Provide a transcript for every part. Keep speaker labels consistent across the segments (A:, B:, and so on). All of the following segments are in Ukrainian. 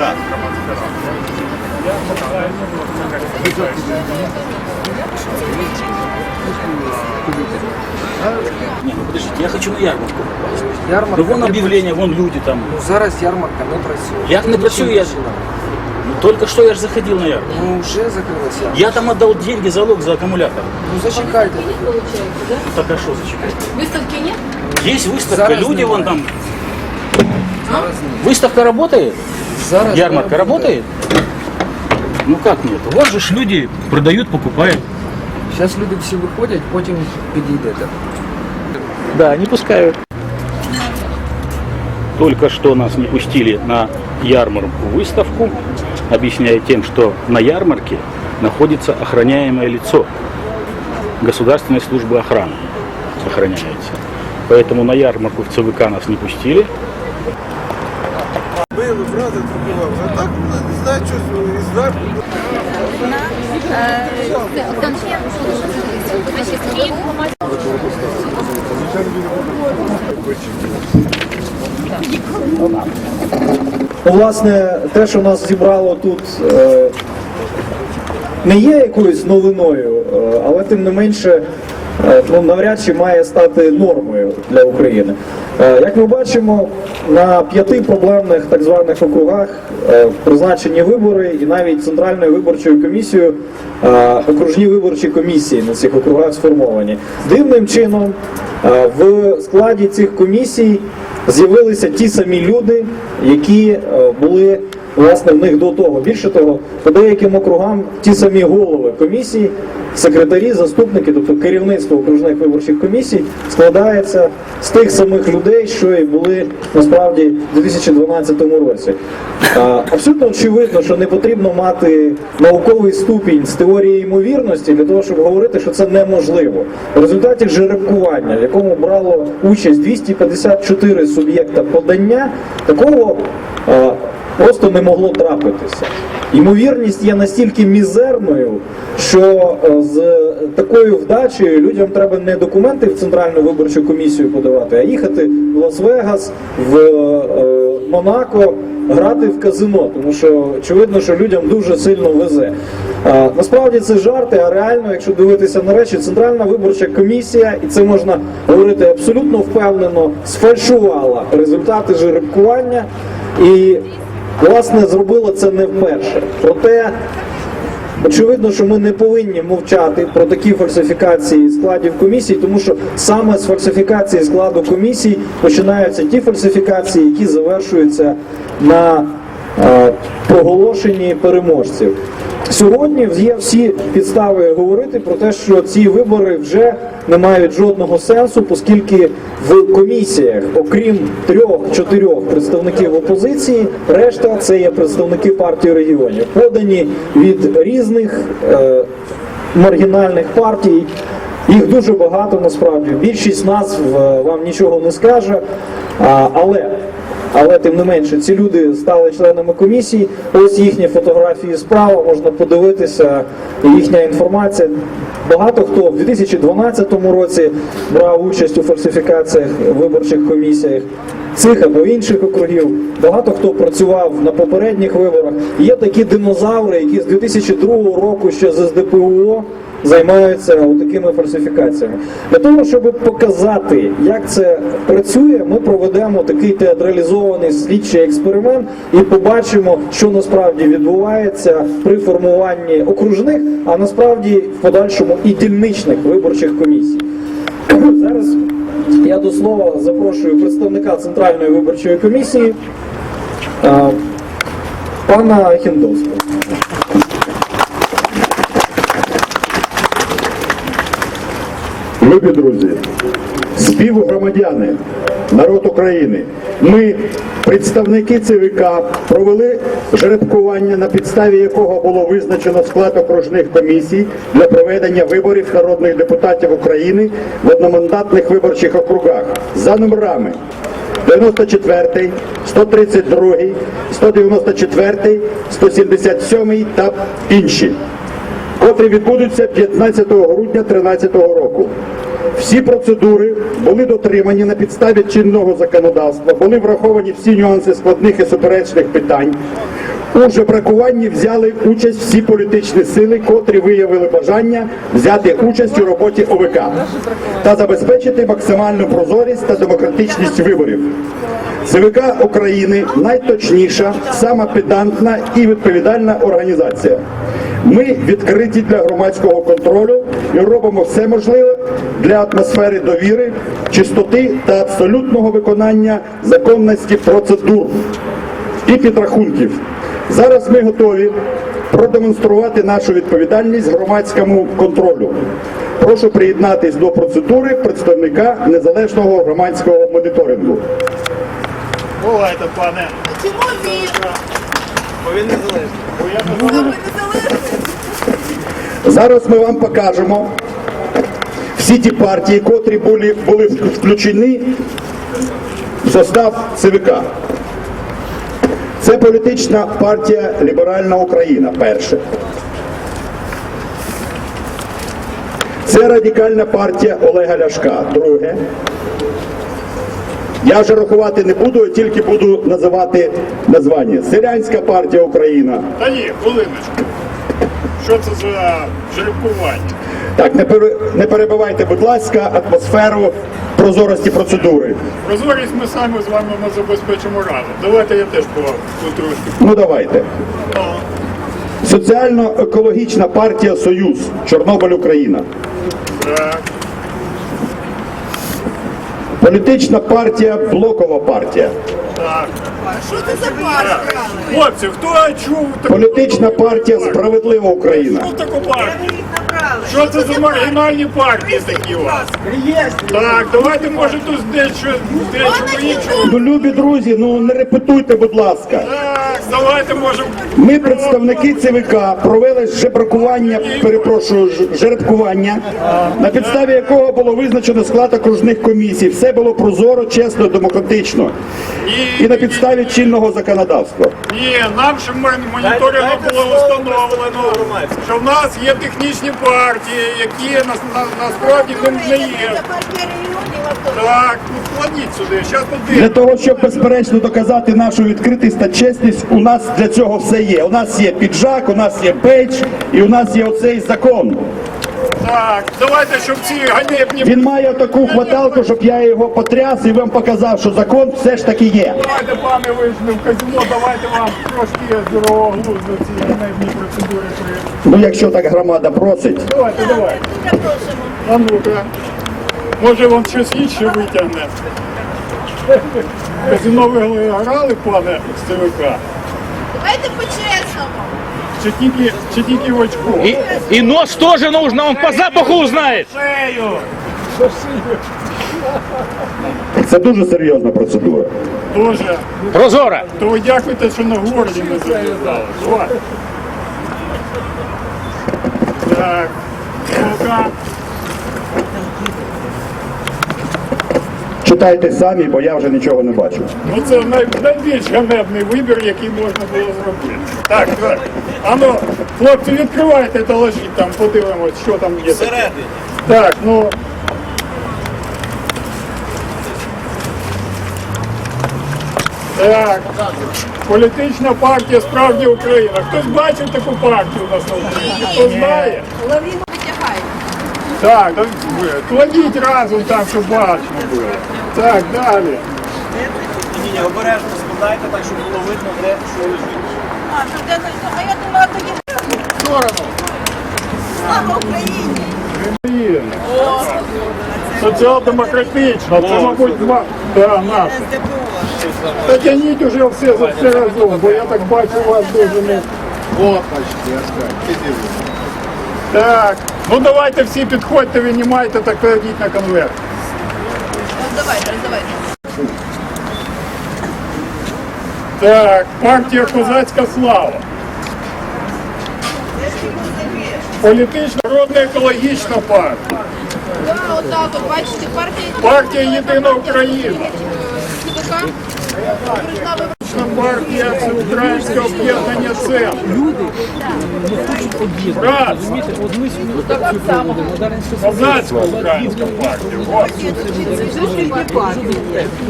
A: Да.
B: Не, ну подождите, я хочу на ярмарку попасть.
C: Ярмарка
B: Ну вон
C: не
B: об'явлення, вон люди там.
C: Ну, зараз ярмарка не працює.
B: Як не працює, я ж- Ну, только что я же заходил на ярмарку.
C: Ну вже закрилася.
B: Я там отдал деньги, залог за аккумулятор.
C: Ну зачекайте.
D: получается, да?
B: Так а что зачем?
D: Выставки нет?
B: Есть выставка,
C: Зараз
B: люди вон там.
C: немає. Зараз ні.
B: Выставка работает?
C: Зараз
B: Ярмарка
C: не
B: работает? Ну как нет? Вот же ж люди продают, покупают.
C: Зараз люди всі виходять, потім підійдете.
B: Да, не пускают. Только что нас не пустили на ярмарку выставку, объясняя тем, что на ярмарке находится охраняемое лицо Государственной службы охраны охраняется. Поэтому на ярмарку в ЦВК нас не пустили.
A: Били, брати трубував. А так ну, не знаю, що із зверху.
E: Ну, власне, те, що нас зібрало тут, е, не є якоюсь новиною, е, але тим не менше, ну, навряд чи має стати нормою для України. Е, Як ми бачимо, на п'яти проблемних так званих округах е, призначені вибори і навіть Центральною виборчою комісією е, окружні виборчі комісії на цих округах сформовані. Дивним чином е, в складі цих комісій з'явилися ті самі люди, які е, були власне в них до того. Більше того, по деяким округам ті самі голови комісій, секретарі, заступники, тобто керівництво окружних виборчих комісій, складається з тих самих людей, що і були насправді в 2012 році. Абсолютно очевидно, що не потрібно мати науковий ступінь з теорії ймовірності для того, щоб говорити, що це неможливо. В результаті жеребкування, в якому брало участь 254 суб'єкта подання, такого просто не могло трапитися. Ймовірність є настільки мізерною, що е, з такою вдачею людям треба не документи в Центральну виборчу комісію подавати, а їхати в Лас-Вегас, в е, Монако, грати в казино, тому що очевидно, що людям дуже сильно везе. А, насправді це жарти, а реально, якщо дивитися на речі, Центральна виборча комісія, і це можна говорити абсолютно впевнено, сфальшувала результати жеребкування і, власне, зробила це не вперше. Проте Очевидно, що ми не повинні мовчати про такі фальсифікації складів комісій, тому що саме з фальсифікації складу комісій починаються ті фальсифікації, які завершуються на проголошенні переможців. Сьогодні є всі підстави говорити про те, що ці вибори вже не мають жодного сенсу, оскільки в комісіях, окрім трьох-чотирьох представників опозиції, решта це є представники партії регіонів, подані від різних е, маргінальних партій. Їх дуже багато насправді. Більшість назв е, вам нічого не скаже. Але але тим не менше, ці люди стали членами комісії. Ось їхні фотографії справа, можна подивитися, їхня інформація. Багато хто в 2012 році брав участь у фальсифікаціях виборчих комісіях цих або інших округів. Багато хто працював на попередніх виборах. Є такі динозаври, які з 2002 року ще з СДПУО займаються такими фальсифікаціями. Для того, щоб показати, як це працює, ми проведемо такий театралізований слідчий експеримент і побачимо, що насправді відбувається при формуванні окружних, а насправді в подальшому і дільничних виборчих комісій. Зараз я до слова запрошую представника Центральної виборчої комісії пана Хіндовського.
F: Любі друзі, співгромадяни, народ України. Ми, представники ЦВК, провели жеребкування, на підставі якого було визначено склад окружних комісій для проведення виборів народних депутатів України в одномандатних виборчих округах за номерами 94, 132, 194, 177 та інші котрі відбудуться 15 грудня 2013 року. Всі процедури були дотримані на підставі чинного законодавства, були враховані всі нюанси складних і суперечних питань. У жебракуванні взяли участь всі політичні сили, котрі виявили бажання взяти участь у роботі ОВК та забезпечити максимальну прозорість та демократичність виборів. ЦВК України найточніша, сама педантна і відповідальна організація. Ми відкриті для громадського контролю і робимо все можливе для атмосфери довіри, чистоти та абсолютного виконання законності процедур і підрахунків. Зараз ми готові продемонструвати нашу відповідальність громадському контролю. Прошу приєднатись до процедури представника незалежного громадського моніторингу.
G: Бувайте, пане.
D: Чому ні?
A: Бо він незалежний.
D: Ви незалежні?
F: Зараз ми вам покажемо всі ті партії, котрі були, були включені в состав ЦВК. Це політична партія Ліберальна Україна, перше. Це радикальна партія Олега Ляшка, друге. Я вже рахувати не буду, тільки буду називати названня. Селянська партія Україна,
G: Та ні, хвилиночку. Що це за жеребкування?
F: Так, не, пере- не перебивайте, будь ласка, атмосферу прозорості процедури.
G: Прозорість ми самі з вами не забезпечимо разом. Давайте я теж по по трошки.
F: Ну давайте. Соціально-екологічна партія Союз, Чорнобиль Україна.
G: Так.
F: Політична партія Блокова партія.
G: Так.
D: Що це за партія?
G: Хлопці, хто чув таку
F: Політична партія Справедлива Україна.
G: Що таку партію? Що це за маргінальні партії такі у вас? Так, давайте може тут дещо дещо іншого.
F: Ну, любі друзі, ну не репетуйте, будь ласка.
G: Так.
F: Ми, представники ЦВК, провели жебракування, перепрошую, ж- жеребкування, на підставі якого було визначено склад окружних комісій. Все було прозоро, чесно, демократично. І на підставі чинного законодавства.
G: Ні, нам ще мон- моніторингом було установлено, що в нас є технічні партії, які нас, насправді не є. Так, ну сюди, зараз
F: Для того, щоб безперечно доказати нашу відкритість та чесність, у нас для цього все є. У нас є піджак, у нас є бейдж і у нас є оцей закон.
G: Так, давайте, щоб ці ганебні
F: Він має таку хваталку, щоб я його потряс і вам показав, що закон все ж таки є.
G: Давайте, пане, ви ж не в казино, давайте вам трошки здорового глузду ці ганебні процедури.
F: Ну, якщо так громада просить.
G: Давайте, давайте. А ну-ка. Може вам щось інше витягне. Казино ви грали, пане ЦВК?
D: Давайте
G: тільки, чи тільки в очко?
B: И, и нос тоже нужно, он по запаху узнает.
G: Шею!
F: Це дуже серйозна процедура.
G: Дуже.
B: Прозора.
G: То ви дякуйте, що на горлі не зав'язали. Давай. Так. Ну-ка.
F: Читайте самі, бо я вже нічого не бачу.
G: Ну це най, найбільш ганебний вибір, який можна було зробити. Так, так. Ану, хлопці, відкривайте та ложіть там, подивимось, що там є. Всередині. Так, ну. Так. Політична партія справді Україна. Хтось бачив таку партію у нас на Україні? Хто знає?
D: Лавіну витягає.
G: Так, так, ви, кладіть разом там, щоб бачно було. Так, далі.
A: Ні, ні, обережно складайте так, щоб було видно, де що лежить.
D: А, то де ну, а я думала, тоді
G: В сторону.
D: слава Україні.
G: Україна. Соціал-демократична, це, мабуть, два. Да, наше. Та тяніть уже все за все разом, бо я так бачу у вас дуже не.
A: От, бачите, я скажу.
G: Так, Ну давайте всі підходьте, винімайте та кладіть на конверт.
D: Роздавайте, роздавайте.
G: Так, партія Козацька слава. Політична народна екологічна партія.
D: Да, отак, от бачите, партія...
G: Партія Єдина Україна.
D: ЦВК. Окружна виборча
G: політична партія Всеукраїнське об'єднання ЦЕН. Брат, Козацька українська партія. От.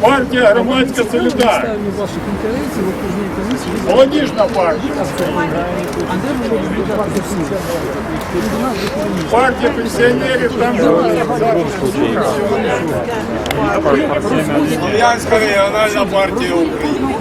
G: Партія громадська солідарність. Молодіжна партія. Партія пенсіонерів, там же вони зараз
A: Слов'янська регіональна партія України.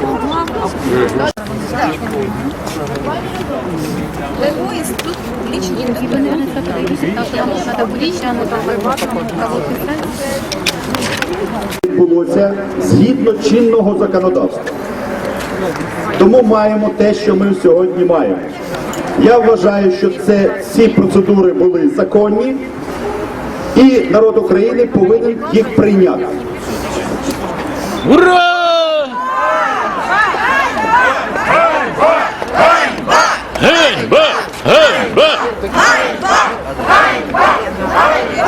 F: Відбулося згідно чинного законодавства. Тому маємо те, що ми сьогодні маємо. Я вважаю, що це ці процедури були законні, і народ України повинен їх прийняти.
B: Ура!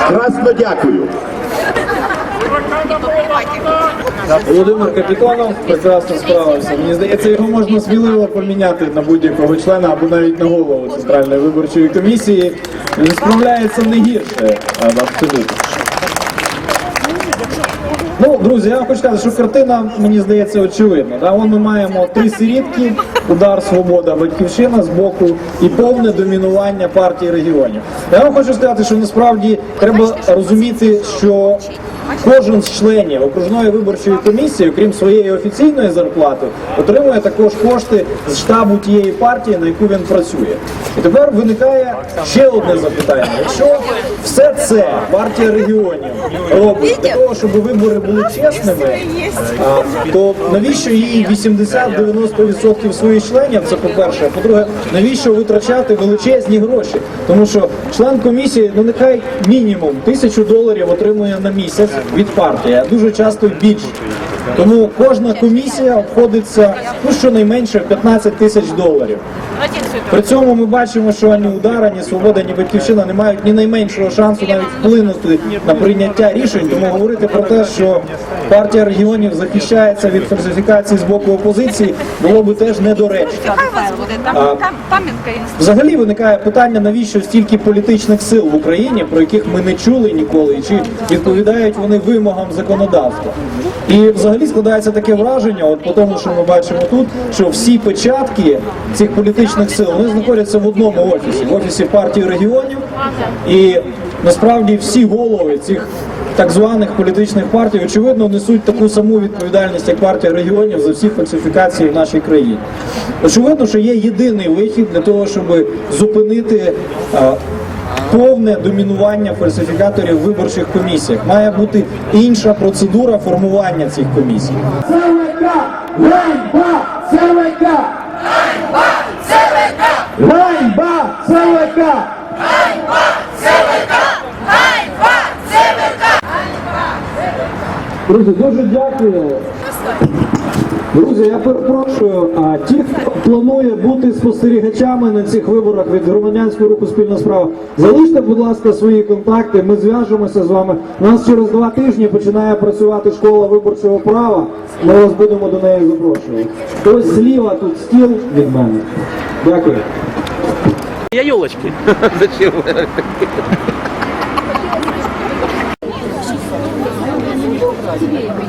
F: Красно дякую.
E: Володимир Капітонов прекрасно справився. Мені здається, його можна сміливо поміняти на будь-якого члена або навіть на голову Центральної виборчої комісії. Він справляється не гірше, абсолютно. Ну, друзі, я вам хочу сказати, що картина, мені здається, очевидна. Да? Вон ми маємо три сирітки, удар свобода, батьківщина з боку і повне домінування партії регіонів. Я вам хочу сказати, що насправді треба розуміти, що кожен з членів окружної виборчої комісії, окрім своєї офіційної зарплати, отримує також кошти з штабу тієї партії, на яку він працює. І тепер виникає ще одне запитання: якщо все це партія регіонів робить для того, щоб вибори були чесними, то навіщо їй 80-90% своїх членів? Це по-перше. А по-друге, навіщо витрачати величезні гроші? Тому що член комісії, ну нехай мінімум тисячу доларів отримує на місяць від партії, а дуже часто більше. Тому кожна комісія обходиться ну щонайменше в 15 тисяч доларів. При цьому ми бачимо, що ані удара, ні свобода, ні батьківщина не мають ні найменшого шансу навіть вплинути на прийняття рішень. Тому говорити про те, що партія регіонів захищається від фальсифікацій з боку опозиції, було би теж недоречно.
H: Хай вас буде там, пам'ятка.
E: Взагалі виникає питання, навіщо стільки політичних сил в Україні, про яких ми не чули ніколи, і чи відповідають вони вимогам законодавства. І взагалі складається таке враження, от по тому, що ми бачимо тут, що всі печатки цих політичних сил вони знаходяться в одному офісі, в офісі партії регіонів, і насправді всі голови цих. Так званих політичних партій, очевидно, несуть таку саму відповідальність, як партія регіонів за всі фальсифікації в нашій країні. Очевидно, що є єдиний вихід для того, щоб зупинити е, повне домінування фальсифікаторів в виборчих комісіях. Має бути інша процедура формування цих комісій.
F: ЦВК! Лайба! ЦВК! Лайба! ЦВК! Лайба! ЦВК!
E: Друзі, дуже дякую. Друзі, я перепрошую. А ті, хто планує бути спостерігачами на цих виборах від громадянського руху спільна справа, залиште, будь ласка, свої контакти. Ми зв'яжемося з вами. У нас через два тижні починає працювати школа виборчого права. Ми вас будемо до неї запрошувати. Ось зліва тут стіл від мене. Дякую.
B: Я елочки. Зачем? Thank you.